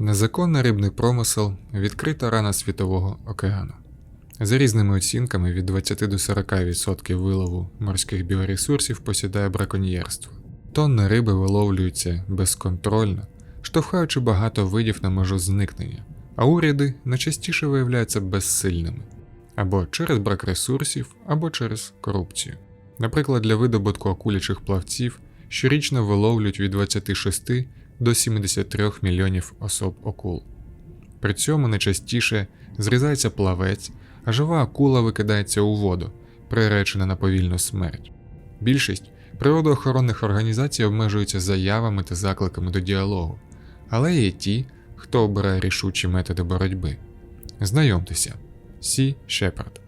Незаконний рибний промисел відкрита рана світового океану. За різними оцінками від 20 до 40% вилову морських біоресурсів посідає браконьєрство. Тонни риби виловлюються безконтрольно, штовхаючи багато видів на межу зникнення, а уряди найчастіше виявляються безсильними або через брак ресурсів, або через корупцію. Наприклад, для видобутку акулячих плавців щорічно виловлюють від 26 до 73 мільйонів особ акул. При цьому найчастіше зрізається плавець, а жива акула викидається у воду, приречена на повільну смерть. Більшість природоохоронних організацій обмежуються заявами та закликами до діалогу, але є ті, хто обирає рішучі методи боротьби. Знайомтеся, Сі Шепард.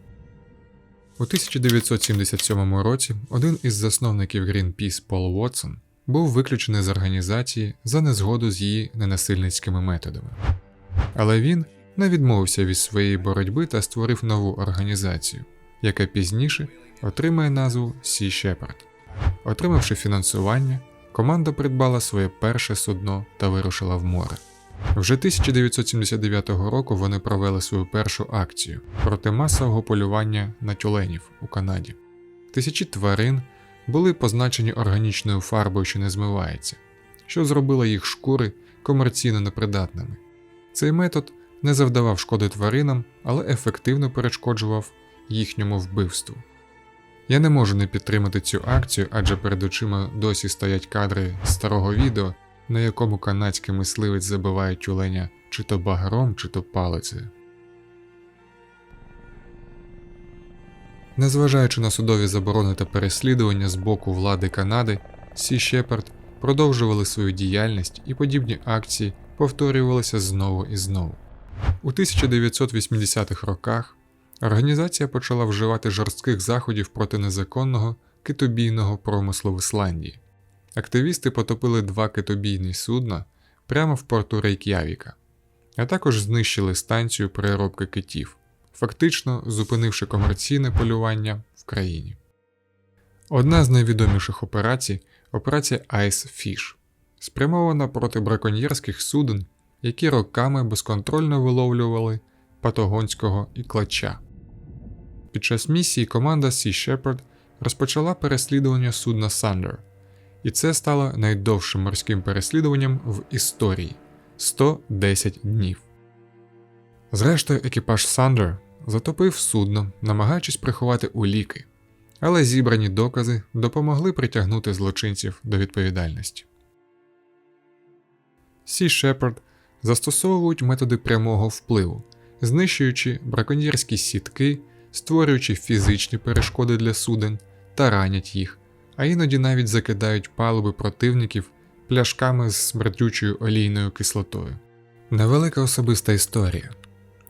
У 1977 році один із засновників Greenpeace Пол Уотсон був виключений з організації за незгоду з її ненасильницькими методами. Але він не відмовився від своєї боротьби та створив нову організацію, яка пізніше отримає назву Sea Shepherd. Отримавши фінансування, команда придбала своє перше судно та вирушила в море. Вже 1979 року вони провели свою першу акцію проти масового полювання на тюленів у Канаді. Тисячі тварин були позначені органічною фарбою, що не змивається, що зробило їх шкури комерційно непридатними. Цей метод не завдавав шкоди тваринам, але ефективно перешкоджував їхньому вбивству. Я не можу не підтримати цю акцію, адже перед очима досі стоять кадри старого відео, на якому канадський мисливець забиває тюленя чи то багром, чи то палицею. Незважаючи на судові заборони та переслідування з боку влади Канади, Сі Шепард продовжували свою діяльність і подібні акції повторювалися знову і знову. У 1980-х роках організація почала вживати жорстких заходів проти незаконного китобійного промислу в Ісландії. Активісти потопили два китобійні судна прямо в порту Рейк'явіка, а також знищили станцію переробки китів, фактично зупинивши комерційне полювання в країні. Одна з найвідоміших операцій операція Ice Fish, спрямована проти браконьєрських суден, які роками безконтрольно виловлювали патагонського і клача. Під час місії команда Sea Shepherd розпочала переслідування судна Thunder, і це стало найдовшим морським переслідуванням в історії 110 днів. Зрештою, екіпаж Thunder затопив судно, намагаючись приховати уліки, але зібрані докази допомогли притягнути злочинців до відповідальності. Sea Shepherd застосовують методи прямого впливу, знищуючи браконьєрські сітки, створюючи фізичні перешкоди для суден та ранять їх, а іноді навіть закидають палуби противників пляшками з смердючою олійною кислотою. Невелика особиста історія.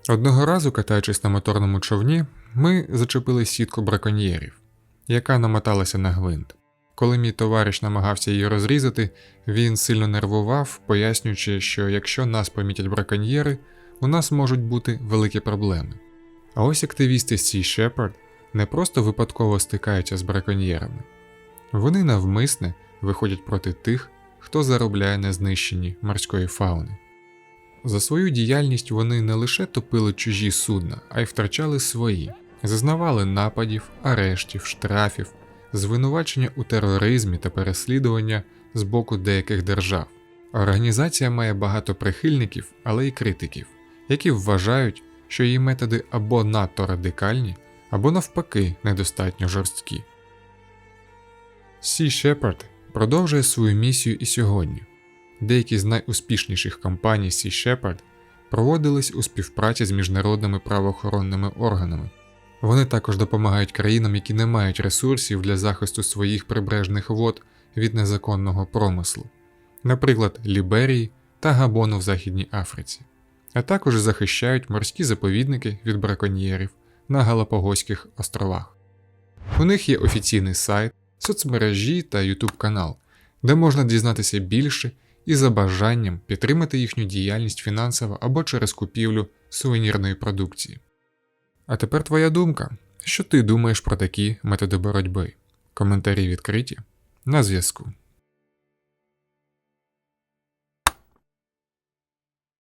Одного разу, катаючись на моторному човні, ми зачепили сітку браконьєрів, яка намоталася на гвинт. Коли мій товариш намагався її розрізати, він сильно нервував, пояснюючи, що якщо нас помітять браконьєри, у нас можуть бути великі проблеми. А ось активісти Sea Shepherd не просто випадково стикаються з браконьєрами, вони навмисне виходять проти тих, хто заробляє на знищенні морської фауни. За свою діяльність вони не лише топили чужі судна, а й втрачали свої, зазнавали нападів, арештів, штрафів, звинувачення у тероризмі та переслідування з боку деяких держав. Організація має багато прихильників, але й критиків, які вважають, що її методи або надто радикальні, або навпаки недостатньо жорсткі. Sea Shepherd продовжує свою місію і сьогодні. Деякі з найуспішніших кампаній Sea Shepherd проводились у співпраці з міжнародними правоохоронними органами. Вони також допомагають країнам, які не мають ресурсів для захисту своїх прибережних вод від незаконного промислу, наприклад, Ліберії та Габону в Західній Африці, а також захищають морські заповідники від браконьєрів на Галапагоських островах. У них є офіційний сайт, соцмережі та YouTube канал, де можна дізнатися більше і за бажанням підтримати їхню діяльність фінансово або через купівлю сувенірної продукції. А тепер твоя думка. Що ти думаєш про такі методи боротьби? Коментарі відкриті на зв'язку.